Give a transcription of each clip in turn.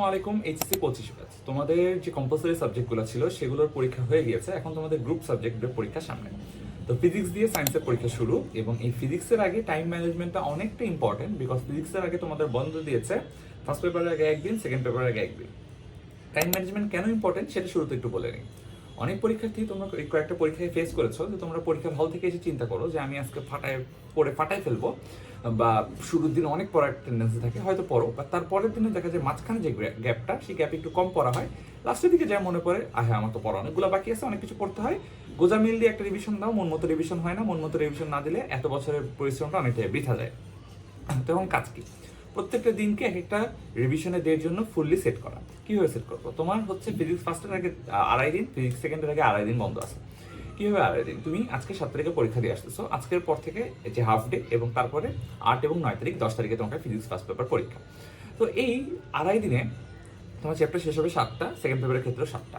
আসসালামু আলাইকুম, এইচএসসি পঁচিশ ব্যাচ। তোমাদের যে কম্পালসারি সাবজেক্টগুলো ছিল, সেগুলোর পরীক্ষা হয়ে গিয়েছে। এখন তোমাদের গ্রুপ সাবজেক্টের পরীক্ষা সামনে। তো ফিজিক্স দিয়ে সায়েন্সের পরীক্ষা শুরু, এবং এই ফিজিক্সের আগে টাইম ম্যানেজমেন্টটা অনেকটা ইম্পর্টেন্ট বিকজ ফিজিক্সের আগে তোমাদের বন্ধ দিয়েছে। ফার্স্ট পেপারের আগে একদিন সেকেন্ড পেপারের আগে একদিন। টাইম ম্যানেজমেন্ট কেন ইম্পর্টেন্ট সেটা শুরুতে একটু বলে নিই। অনেক পরীক্ষার্থী তোমরা কয়েকটা পরীক্ষায় ফেস করেছ যে তোমরা পরীক্ষার হল থেকে এসে চিন্তা করো যে আমি আজকে ফাটায় পড়ে ফাটায় ফেলব, বা শুরুর দিনে অনেক পড়ার টেন্ডেন্সি থাকে, হয়তো পড়ো বা তার পরের দিনে দেখা যায় মাঝখানে যে গ্যাপটা সেই গ্যাপে একটু কম পড়া হয়। লাস্টের দিকে যা মনে পড়ে আহ হ্যাঁ আমার তো পড়া অনেকগুলো বাকি আছে, অনেক কিছু পড়তে হয়। গোজা মিল দিয়ে একটা রিভিশন দাও, মন মতো রিভিশন হয় না, মন মতো রিভিশন না দিলে এত বছরের পরিশ্রমটা অনেকটাই বৃথা যায়। তো এখন কাজ কি? প্রত্যেকটা দিনকে একটা রিভিশনে দেওয়ার জন্য ফুললি সেট করা। কীভাবে সেট করব? তোমার হচ্ছে ফিজিক্স ফার্স্টের আগে আড়াই দিন ফিজিক্স সেকেন্ডের আগে আড়াই দিন বন্ধ আছে। কীভাবে আড়াই দিন? তুমি আজকে সাত তারিখে পরীক্ষা দিয়ে আসতেছো। আজকের পর থেকে যে হাফ ডে এবং তারপরে আট এবং নয় তারিখ, দশ তারিখে তোমাকে ফিজিক্স ফার্স্ট পেপার পরীক্ষা। তো এই আড়াই দিনে তোমার চ্যাপ্টার শেষ হবে সাতটা সেকেন্ড পেপারের ক্ষেত্রে সাতটা।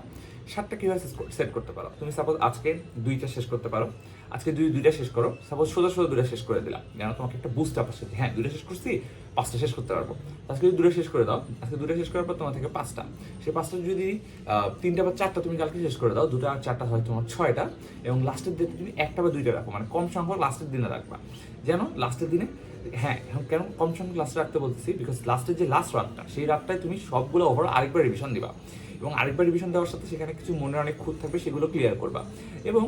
সাতটা কীভাবে সেট করতে পারো? তুমি সাপোজ আজকে দুইটা শেষ করতে পারো। আজকে দুই দুইটা শেষ করো সাপোজ সোজা সোজা দুইটা শেষ করে দিলাম। যেন তোমাকে একটা বুস্ট আপ আসে। যে হ্যাঁ দুইটা শেষ করছি, পাঁচটা শেষ করতে পারব। আজকে যদি দুটো শেষ করে দাও, আজকে দুটো শেষ করার পর তোমার থেকে পাঁচটা। সেই পাঁচটা যদি তিনটা বা চারটা তুমি কালকে শেষ করে দাও, দুটো আর চারটা হয় তোমার ছয়টা। এবং লাস্টের দিনে তুমি একটা বা দুইটা রাখো। মানে কম সংখ্যক লাস্টের দিনে রাখবা। যেন লাস্টের দিনে হ্যাঁ এখন কেন কম সংখ্যক লাস্টে রাখতে বলতেছি? বিকজ লাস্টের যে লাস্ট রাতটা সেই রাতটায় তুমি সবগুলো ওভার আরেকবার রিভিশন দিবা। এবং আরেকবার রিভিশন দেওয়ার সাথে সেখানে কিছু মনে অনেক খুঁত থাকবে, সেগুলো ক্লিয়ার করবা। এবং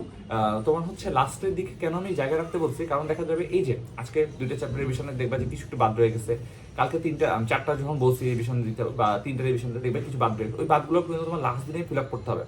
তোমার হচ্ছে লাস্টের দিকে কেন আমি জায়গা রাখতে বলছি? কারণ দেখা যাবে এই যে, আজকে দুইটা চ্যাপ্টার রিভিশনে দেখবা যে কিছু একটু বাদ রয়ে গেছে। কালকে তিনটা চারটা যখন বলছি রিভিশন দিতে, বা তিনটা রিভিশন দেখবে কিছু বাদ রয়ে। ওই বাদগুলো কিন্তু তোমার লাস্ট দিনে ফিল আপ করতে হবে।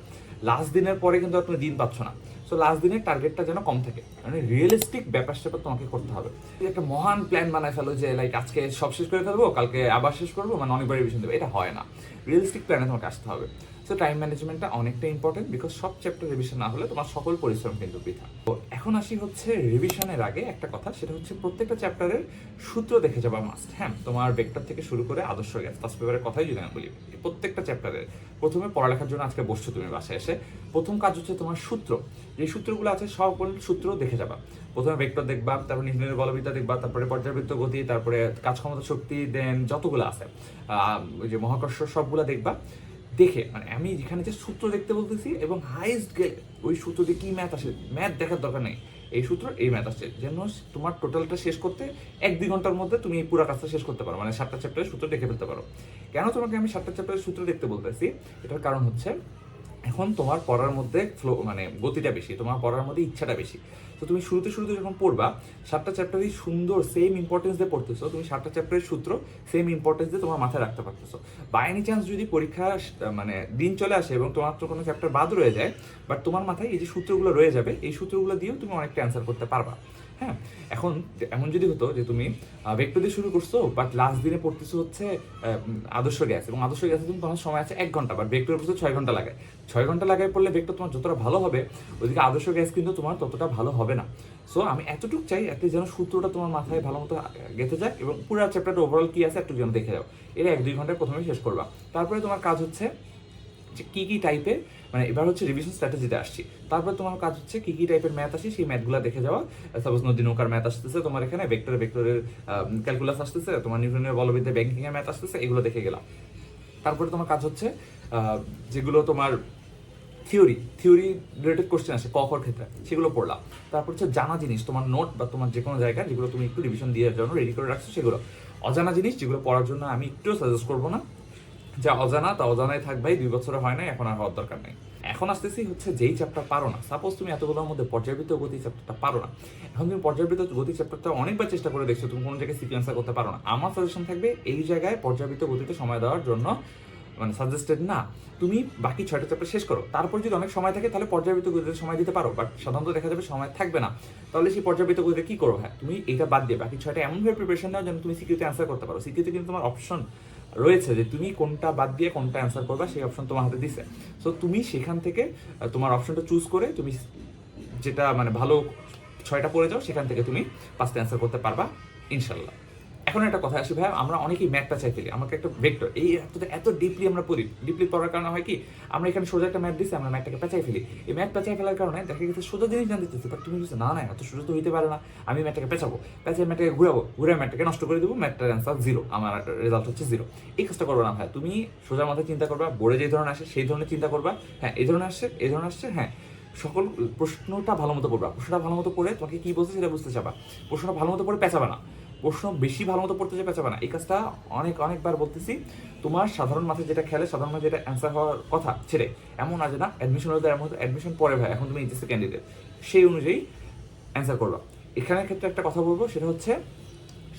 লাস্ট দিনের পরে কিন্তু তুমি দিন পাচ্ছ না। সো লাস্ট দিনের টার্গেটটা যেন কম থাকে। মানে রিয়েলিস্টিক ব্যাপার স্যাপার তোমাকে করতে হবে। একটা মহান প্ল্যান বানায় ফেলো যে লাইক আজকে সব শেষ করে ফেলব, কালকে আবার শেষ করব মানে অনেকবার রিভিশন দেবো। এটা হয় না। রিয়েলিস্টিক প্ল্যানে তোমাকে আসতে হবে। সো টাইম ম্যানেজমেন্টটা অনেকটা ইম্পর্টেন্ট বিকজ সব চ্যাপ্টার রিভিশন না হলে তোমার সকল পরিশ্রম কিন্তু বৃথা। তো এখন আসি হচ্ছে রিভিশনের আগে একটা কথা, সেটা হচ্ছে প্রত্যেকটা চ্যাপ্টারের সূত্র দেখে যাবা মাস্ট হ্যাঁ? তোমার ভেক্টর থেকে শুরু করে আদর্শ গ্যাস ফার্স্ট পেপারের কথাই যদি আমি বলি প্রত্যেকটা চ্যাপ্টারের প্রথমে পড়ালেখার জন্য আজকে বসছো তুমি বাসায় এসে। প্রথম কাজ হচ্ছে তোমার সূত্র। যে সূত্রগুলো আছে, সকল সূত্র দেখে যাবা। প্রথমে ভেক্টর দেখবা, তারপর নিউটনের বলবিদ্যা দেখবা, তারপরে পর্যাবৃত্ত গতি, তারপরে কাজ ক্ষমতা শক্তি দেন যতগুলো আছে যে মহাকর্ষ সবগুলো দেখবা। দেখে মানে আমি যেখানে যে সূত্র দেখতে বলতেছি এবং হাইস্ট গেলে ওই সূত্র দিয়ে কি ম্যাথ আসে ম্যাথ দেখার দরকার নেই। এই সূত্র, এই ম্যাথ আসছে যেন তোমার টোটালটা শেষ করতে এক দুই ঘণ্টার মধ্যে তুমি এই পুরো কাজটা শেষ করতে পারো মানে সাতটা চ্যাপ্টারের সূত্র দেখে ফেলতে পারো। কেন তোমাকে আমি সাতটা চ্যাপ্টারের সূত্র দেখতে বলতেছি? এটার কারণ হচ্ছে, এখন তোমার পড়ার মধ্যে ফ্লো মানে গতিটা বেশি, তোমার পড়ার মধ্যে ইচ্ছাটা বেশি। তো তুমি শুরুতে শুরুতে যখন পড়বা, সাতটা চ্যাপ্টারই সুন্দর সেম ইম্পর্টেন্স দিয়ে পড়তেছো, তুমি সাতটা চ্যাপ্টারের সূত্র সেম ইম্পর্টেন্স দিয়ে তোমার মাথায় রাখতে পারতেছো। বাই এনি চান্স যদি পরীক্ষা মানে দিন চলে আসে এবং তোমার তো কোনো চ্যাপ্টার বাদ রয়ে যায় বাট তোমার মাথায় এই যে সূত্রগুলো রয়ে যাবে, এই সূত্রগুলো দিয়েও তুমি অনেকটা অ্যান্সার করতে পারবা। হ্যাঁ এখন এমন যদি হতো যে তুমি ভেক্টর দিয়ে শুরু করছ বাট লাস্ট দিনে পড়তেছো হচ্ছে আদর্শ গ্যাস, এবং আদর্শ গ্যাসে তুমি তোমার সময় আছে এক ঘণ্টা বাট ভেক্টর পড়ছো ছয় ঘণ্টা লাগায়। ছয় ঘণ্টা লাগায় পড়লে ভেক্টর তোমার যতটা ভালো হবে ওইদিকে আদর্শ গ্যাস কিন্তু তোমার ততটা ভালো হবে না। সো আমি এতটুকু চাই একটা যেন সূত্রটা তোমার মাথায় ভালো মতো গেঁথে যাক, এবং পুরো চ্যাপ্টারটা ওভারঅল কি আছে একটু যেন দেখে যাও। এটা এক দুই ঘন্টায় প্রথমে শেষ করবা। তারপরে তোমার কাজ হচ্ছে যে কী কি টাইপের মানে এবার হচ্ছে রিভিশন স্ট্র্যাটেজিতে আসছি। তারপর তোমার কাজ হচ্ছে কি কি টাইপের ম্যাথ আসে, সেই ম্যাথগুলো দেখে যাওয়া। সাপোজ নদী নৌকার ম্যাথ আসতেছে, তোমার এখানে ভেক্টর ভেক্টরের ক্যালকুলাস আসতেছে, তোমার নিউটনের বলবিদ্যা ব্যাংকিং এর ম্যাথ আসতেছে, এগুলো দেখে গেলাম। তারপরে তোমার কাজ হচ্ছে যেগুলো তোমার থিওরি থিওরি রিলেটেড কোশ্চেন আসে, ক খর ক্ষেত্রে, সেগুলো পড়লাম। তারপর হচ্ছে জানা জিনিস, তোমার নোট বা তোমার যে কোনো জায়গায় যেগুলো তুমি একটু রিভিশন দেওয়ার জন্য রেডি করে রাখছো, সেগুলো। অজানা জিনিস যেগুলো পড়ার জন্য আমি একটু সাজেস্ট করব না। যা অজানা, তা অজানাই থাকবে দুই বছরে হয় নাই, এখন আর হওয়ার দরকার নেই। এখন আসতেছি হচ্ছে যেই চ্যাপ্টার পারো না। সাপোজ তুমি এতগুলোর মধ্যে পর্যাবৃত্ত গতি চ্যাপ্টারটা পারো না। এখন তুমি পর্যাবৃত্ত গতি চ্যাপ্টারটা অনেকবার চেষ্টা করে দেখছ, তুমি কোনো জায়গায় সিকুয়েন্সার করতে পারো না। আমার সাজেশন থাকবে, এই জায়গায় পর্যাবৃত্ত গতিতে সময় দেওয়ার জন্য মানে সাজেস্টেড না। তুমি বাকি ছয়টা চ্যাপ্টার শেষ করো। তারপর যদি অনেক সময় থাকে, তাহলে পর্যাবৃত্ত গতিতে সময় দিতে পারো। বাট সাধারণত দেখা যাবে সময় থাকবে না। তাহলে সেই পর্যাবৃত্ত গতিতে কি করো? হ্যাঁ তুমি এটা বাদ দিয়ে বাকি ছয়টা এমনভাবে প্রিপারেশন নাও যেন তুমি সিকিউতে অ্যান্সার করতে পারো। সিকিউতে কিন্তু তোমার অপশন রয়েছে যে তুমি কোনটা বাদ দিয়ে কোনটা অ্যান্সার করবা, সেই অপশন তোমার হাতে দিছে। সো তুমি সেখান থেকে তোমার অপশনটা চুজ করে তুমি যেটা মানে ভালো ছয়টা পড়ে যাও, সেখান থেকে তুমি পাঁচটা অ্যান্সার করতে পারবা, ইনশাল্লাহ। এখন একটা কথা আসি ভাই আমরা অনেকেই ম্যাথটা চাই ফেলি। আমাকে একটা ভেক্টর এই এত ডিপলি আমরা পড়ি ডিপলি পড়ার কারণে হয় কি, আমরা এখানে সোজা একটা ম্যাথ দিচ্ছি আমরা ম্যাথটাকে পেঁচাই ফেলি। এই ম্যাথ পেঁচাই ফেলার কারণে দেখা গেছে সোজা জিনিস জানতে চাইছি বাট তুমি বলছো, না না, এত সোজা তো হইতে পারে না, আমি ম্যাথটাকে পেঁচাবো। পেঁচাই ম্যাথটাকে ঘুরাবো ঘুরে ম্যাথটাকে নষ্ট করে দেবো ম্যাথটার অ্যান্সার জিরো আমার রেজাল্ট হচ্ছে জিরো এই কাজটা করব না ভাই তুমি সোজা মাথায় চিন্তা করবা, বোর্ডে যে ধরনের আসে, সেই ধরনের চিন্তা করবা হ্যাঁ এই ধরনের আসছে, এই ধরনের আসছে হ্যাঁ সকল প্রশ্নটা ভালো মতো পড়বা, প্রশ্নটা ভালো মতো পড়ে তোমাকে কি বলছে সেটা বুঝতে চাবা, প্রশ্নটা ভালো মতো পড়ে পেঁচাবা না। প্রশ্ন বেশি ভালো মতো পড়তে চাই পেঁচাবে না। এই কাজটা অনেক, অনেকবার বলতেছি। তোমার সাধারণ মাথায় যেটা খেলে, সাধারণ মাথায় যেটা অ্যান্সার হওয়ার কথা, ছেড়ে। এমন আছে না অ্যাডমিশন হতে এমন অ্যাডমিশন পরে ভাই, এখন তুমি এইচএসসি ক্যান্ডিডেট সেই অনুযায়ী অ্যান্সার করবা। এখানের ক্ষেত্রে একটা কথা বলব, সেটা হচ্ছে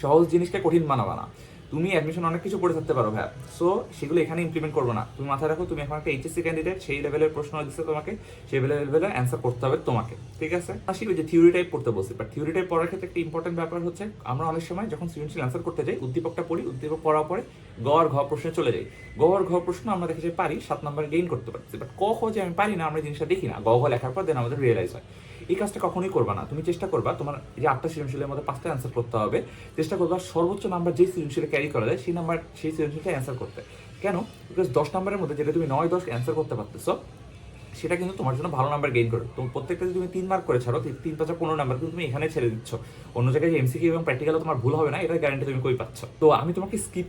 সহজ জিনিসকে কঠিন বানাবা না। তুমি অ্যাডমিশন অনেক কিছু পড়ে থাকতে পারো ভাই সো সেগুলো এখানে ইমপ্লিমেন্ট করব না। তুমি মাথায় রাখো, তুমি এখন একটা এইচএসসি ক্যান্ডিডেট সেই লেভেলের প্রশ্ন দিচ্ছে তোমাকে, সেই লেভেলের অ্যান্সার করতে হবে তোমাকে। ঠিক আছে? আসি, ওই যে থিওরি টাইপ পড়তে বলছি বাট থিওরি টাইপ পড়ার ক্ষেত্রে একটা ইম্পর্টেন্ট ব্যাপার হচ্ছে, আমরা অনেক সময় যখন সৃজনশীল অ্যান্সার করতে যাই, উদ্দীপকটা পড়ি, উদ্দীপক পড়ার পরে গড় আর ঘ প্রশ্নে চলে যাই। গ আর ঘ প্রশ্ন আমরা দেখে যে পারি, সাত নম্বর গেইন করতে পারছি বাট ক খ যে আমি পারি না, আমরা জিনিসটা দেখি না। গ লেখার পর দেন আমাদের রিয়েলাইজ হয়। এই কাজটা কখনোই করবা না। তুমি চেষ্টা করবা তোমার যে আটটা সৃজনশীলের মধ্যে পাঁচটা অ্যান্সার করতে হবে। চেষ্টা করবা সর্বোচ্চ নাম্বার যে সৃজনশীলে ক্যারি করা যায়, সেই নাম্বার সেই সৃজনশীলটা অ্যান্সার করতে। কেন? বিকজ দশ নাম্বারের মধ্যে যেটা তুমি নয় দশ অ্যান্সার করতে পারতেছো সেটা কিন্তু তোমার জন্য ভালো নাম্বার গেইন করে। তো প্রত্যেকটা যদি তুমি তিন মার্ক করে ছাড়ো তিন- পাঁচা পনেরো নাম্বার কিন্তু তুমি এখানে ছেড়ে দিচ্ছ। অন্য জায়গায় এমসিকিউ এবং প্র্যাকটিক্যালে তোমার ভুল হবে না, এটা গ্যারান্টি তুমি কই পাচ্ছ। তো আমি তোমাকে স্কিপ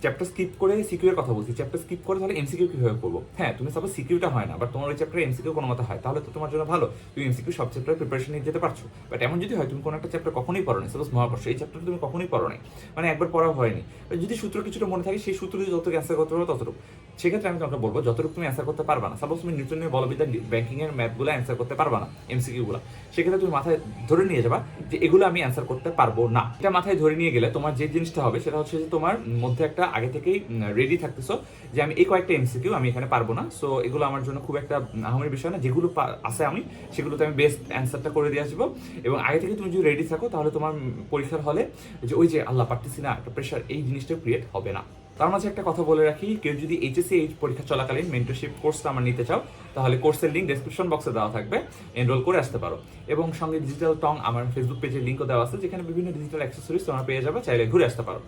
চ্যাপ্টার স্কিপ করে সিকিউ এর কথা বলছি। চ্যাপ্টার স্কিপ করে তাহলে এমসিকিউ কীভাবে করব? হ্যাঁ তুমি সাপোজ সিকিউটা হয় না বাট তোমার ওই চ্যাপ্টার এমসিকিউ কোনো মতো হয়, তাহলে তো তোমার জন্য ভালো। তুমি এমসিকিউ সব চ্যাপ্টার প্রিপারেশন নিয়ে যেতে পারছ। বাট এমন যদি হয়, তুমি কোনো একটা চ্যাপ্টার কখনোই পড়ো না সাপোজ মহাকর্ষ, এই চ্যাপ্টার তুমি কখনোই পড়ো নি মানে একবার পড়া হয়নি। যদি সূত্র কিছুটা মনে থাকে, সেই সূত্র দিয়ে যতটুকু অ্যান্সার করতে পারো ততটুকু। সেক্ষেত্রে আমি তোমাকে বলব, যতটুকু তুমি অ্যান্সার করতে পারবা না। সাপোজ তুমি নিউটনের বলবিদ্যা ব্যাংকিং এর ম্যাথগুলো অ্যান্সার করতে পারবা না এমসিকিউ গুলো। সেক্ষেত্রে তুমি মাথায় ধরে নিয়ে যাবা যে এগুলো আমি অ্যান্সার করতে পারব না। এটা মাথায় ধরে নিয়ে গেলে তোমার যে জিনিসটা হবে সেটা হচ্ছে যে তোমার মধ্যে একটা আগে থেকেই রেডি থাকতেছো যে আমি এই কয়েকটা এমসিকিউ আমি এখানে পারব না। সো এগুলো আমার জন্য খুব একটা আহমের বিষয় না। যেগুলো আছে আমি, সেগুলোতে আমি বেস্ট অ্যান্সারটা করে দিয়ে আসব। এবং আগে থেকে তুমি যদি রেডি থাকো, তাহলে তোমার পরীক্ষার হলে যে ওই যে আল্লাহ পারতেছি না, একটা প্রেশার এই জিনিসটা ক্রিয়েট হবে না। তার মাঝে একটা কথা বলে রাখি, কেউ যদি এইচএসসি এইচ পরীক্ষা চলাকালীন মেন্টরশিপ কোর্সটা আমার নিতে চাও, তাহলে কোর্সের লিঙ্ক ডেসক্রিপশন বক্সে দেওয়া থাকবে এনরোল করে আসতে পারো। এবং সঙ্গে ডিজিটাল টং আমার ফেসবুক পেজের লিঙ্কও দেওয়া আছে, যেখানে বিভিন্ন ডিজিটাল অ্যাক্সেসরিজ তোমরা পেয়ে যাবে, চাইলে ঘুরে আসতে পারো।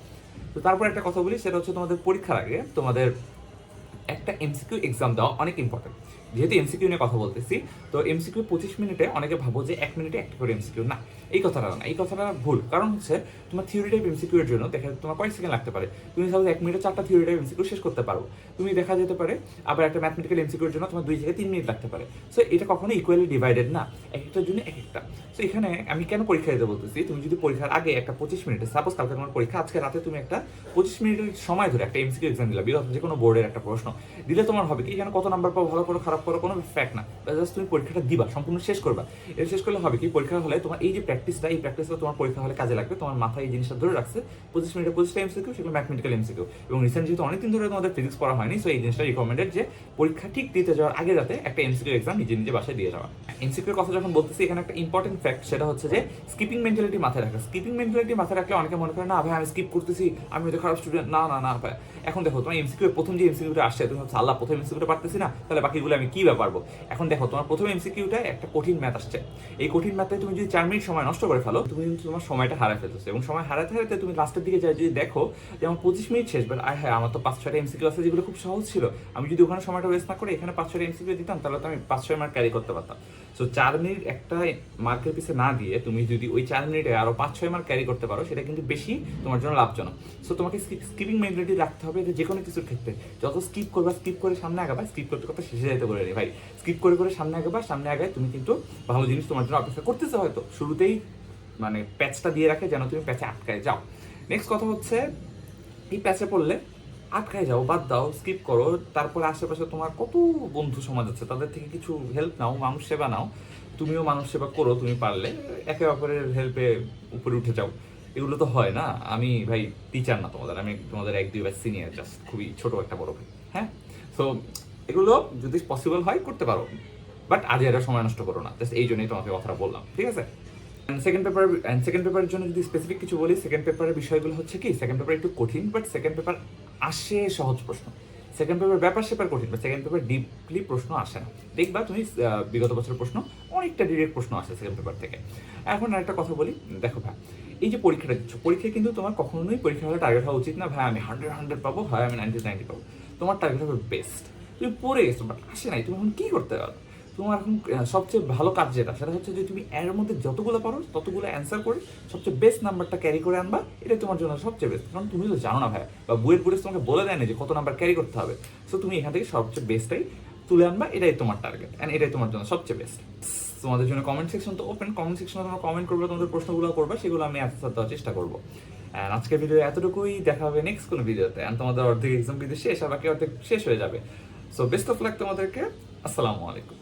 তো তারপর একটা কথা বলি, সেটা হচ্ছে তোমাদের পরীক্ষার আগে তোমাদের একটা এমসিকিউ এক্সাম দেওয়া অনেক ইম্পর্টেন্ট যেহেতু এমসিকিউ নিয়ে কথা বলতেছি, তো এমসিকিউ পঁচিশ মিনিটে অনেকে ভাবো যে এক মিনিটে একটা করে এমসিকিউ না। এই কথাটা না, এই কথাটা ভুল। কারণ হচ্ছে তোমার থিওরি টাইপ এমসিকিউ এর জন্য দেখা যায় তোমার কয়েক সেকেন্ড লাগতে পারে। তুমি সাপোজ এক মিনিটে চারটা থিওরি টাইপ এমসিকিউ শেষ করতে পারো। তুমি দেখা যেতে পারে আবার একটা ম্যাথমেটিক্যাল এমসিকিউ এর জন্য তোমার দুই থেকে তিন মিনিট লাগতে পারে। সো এটা কখনো ইকুয়ালি ডিভাইডেড না। এক একটার জন্য এক একটা। সো এখানে আমি কেন পরীক্ষা দিতে বলতেছি? তুমি যদি পরীক্ষার আগে একটা পঁচিশ মিনিটে সাপোজ কালকে তোমার পরীক্ষা, আজকে রাতে তুমি একটা পঁচিশ মিনিটের সময় ধরে একটা এমসিকিউ এক্সাম দিলা বিগত যে কোনো বোর্ডের একটা প্রশ্ন। দিলে তোমার হবে কি? এখানে কত নাম্বার পাবো ভালো করো, খারাপ করো, কোনো ফ্যাক্ট না। জাস্ট তুমি পরীক্ষাটা দিবা, সম্পূর্ণ শেষ করবা। এটা শেষ করলে হবে কি? পরীক্ষা হলে তোমার এই যে প্র্যাকটিসটা এই প্র্যাকটিসটা তোমার পরীক্ষা হলে কাজে লাগবে, তোমার মাথায় এই জিনিসটা ধরে রাখছে। পঁচিশ মিনিটে পঁচিশটা এমসিকিউ সেগুলো ম্যাথমেটিক্যাল এমসিকিউ এবং রিসেন্ট যেহেতু অনেকদিন ধরে তোমাদের ফিজিক্স পড়া হয়নি সো এই জিনিসটা রিকমেন্ডেড যে পরীক্ষা ঠিক দিতে যাওয়ার আগে যাতে একটা এমসিকিউ এক্সাম নিজে নিজে বাসায় দিয়ে যাওয়া। এমসিকিউর কথা যখন বলতেছি এখানে একটা ইম্পর্টেন্ট ফ্যাক্ট সেটা হচ্ছে যে স্কিপিং মেন্টালিটি মাথায় রাখা। স্কিপিং মেন্টালিটি মাথায় রাখলে অনেকে মনে করে না ভাই আমি স্কিপ করতেছি আমি হয়তো খারাপ স্টুডেন্ট না না না ভাই। এখন দেখো তোমার এমসিকিউ প্রথম যে এমসিকিউটা আসছে তুমি ভাবছ, আল্লাহ প্রথম এমসিকিউটা পারতেছি না তাহলে বাকিগুলো আমি কি পারব এখন দেখো তোমার প্রথম এমসিকিউটা একটা কঠিন ম্যাথ আসছে। এই কঠিন ম্যাথে তুমি যদি চার মিনিট সময় নষ্ট করে ফেলো তুমি কিন্তু তোমার সময়টা হারাই ফেলতেছো। এবং সময় হারাতে হারাতে তুমি লাস্টের দিকে যাই, যদি দেখো যে আমার পঁচিশ মিনিট শেষ বাট আর হ্যাঁ আমার তো পাঁচ, ছয়টা এমসিকিউ আছে যেগুলো খুব সহজ ছিল। আমি যদি ওখানে সময়টা ওয়েস্ট না করে এখানে পাঁচ, ছয়টা এমসিকিউ দিতাম, তাহলে তো আমি পাঁচ, ছয় মার্ক ক্যারি করতে পারতাম। সো চার মিনিট একটা মার্কের পিছে না দিয়ে তুমি যদি ওই চার মিনিটে আরও পাঁচ, ছয় মার্ক ক্যারি করতে পারো, সেটা কিন্তু বেশি তোমার জন্য লাভজনক। সো তোমাকে স্কিপিং মেন্টালিটি রাখতে হবে যে যে কোনো কিছুর ক্ষেত্রে। যত স্কিপ করবা স্কিপ করে সামনে আগাবা স্কিপ করতে করতে শেষে যেতে বলে রে ভাই। স্কিপ করে করে সামনে আগাবা, সামনে আগায় তুমি কিন্তু ভালো জিনিস তোমার জন্য অপেক্ষা করতেছে হয়তো। শুরুতেই মানে প্যাচটা দিয়ে রাখে যেন তুমি প্যাচে আটকায় যাও। নেক্সট কথা হচ্ছে, এই প্যাচে পড়লে আটকায় যাও, বাদ দাও স্কিপ করো। তারপরে আশেপাশে তোমার কত বন্ধু সমাজ আছে, তাদের থেকে কিছু হেল্প নাও, মানুষ সেবা নাও। তুমিও মানুষ সেবা করো, তুমি পারলে। একে অপরের হেল্পে উপরে উঠে যাও। এগুলো তো হয় না। আমি ভাই টিচার না তোমাদের, আমি তোমাদের এক, দুই ব্যাচ সিনিয়র জাস্ট খুবই ছোট একটা বড় ভাই হ্যাঁ? তো এগুলো যদি পসিবল হয়, করতে পারো। বাট আজ এটা সময় নষ্ট করো না। জাস্ট এই জন্যই তোমাকে কথাটা বললাম, ঠিক আছে? সেকেন্ড পেপার অ্যান্ড সেকেন্ড পেপারের জন্য যদি স্পেসিফিক কিছু বলি সেকেন্ড পেপারের বিষয়গুলো হচ্ছে কি সেকেন্ড পেপার একটু কঠিন বাট সেকেন্ড পেপার আসে সহজ প্রশ্ন। সেকেন্ড পেপার ব্যাপার সেপার কঠিন বাট সেকেন্ড পেপার ডিপলি প্রশ্ন আসে না। দেখবা তুমি বিগত বছরের প্রশ্ন, অনেকটা ডিরেক্ট প্রশ্ন আসে সেকেন্ড পেপার থেকে। এখন একটা কথা বলি, দেখো ভাই, এই যে পরীক্ষাটা দিচ্ছ, পরীক্ষায় কিন্তু তোমার কখনোই পরীক্ষা হলে টার্গেট হওয়া উচিত না, ভাই, আমি হান্ড্রেড হান্ড্রেড পাবো, ভাই, আমি নাইনটি নাইনটি পাবো। তোমার টার্গেট হবে বেস্ট তুমি পড়ে গেছো বাট আসে নাই, তুমি এখন কী করতে পারো? তোমার এখন সবচেয়ে ভালো কাজ যেটা, সেটা হচ্ছে যে তুমি এর মধ্যে যতগুলো পারো, ততগুলো অ্যান্সার করে সবচেয়ে বেস্ট নাম্বারটা ক্যারি করে আনবা, এটাই তোমার জন্য সবচেয়ে বেস্ট কারণ তুমি তো জানো না ভাই, বা বইয়ের বুড়ে তোমাকে বলে দেয় না যে কত নাম্বার ক্যারি করতে হবে। সো তুমি এখান থেকে সবচেয়ে বেস্টটাই তুলে আনবা, এটাই তোমার টার্গেট অ্যান্ড এটাই তোমার জন্য সবচেয়ে বেস্ট তোমাদের জন্য কমেন্ট সেকশন তো ওপেন কমেন্ট সেকশনে তোমরা কমেন্ট করবে, তোমাদের প্রশ্নগুলো করবে, সেগুলো আমি অ্যান্সার দেওয়ার চেষ্টা করব। অ্যান্ড আজকের ভিডিও এতটুকুই, দেখা হবে নেক্সট কোনো ভিডিওতে অ্যান্ড তোমাদের অর্ধেক এক্সাম কিন্তু শেষ, আর বাকি অর্ধেক শেষ হয়ে যাবে। সো বেস্ট অফ লাক তোমাদেরকে। আসসালামু আলাইকুম।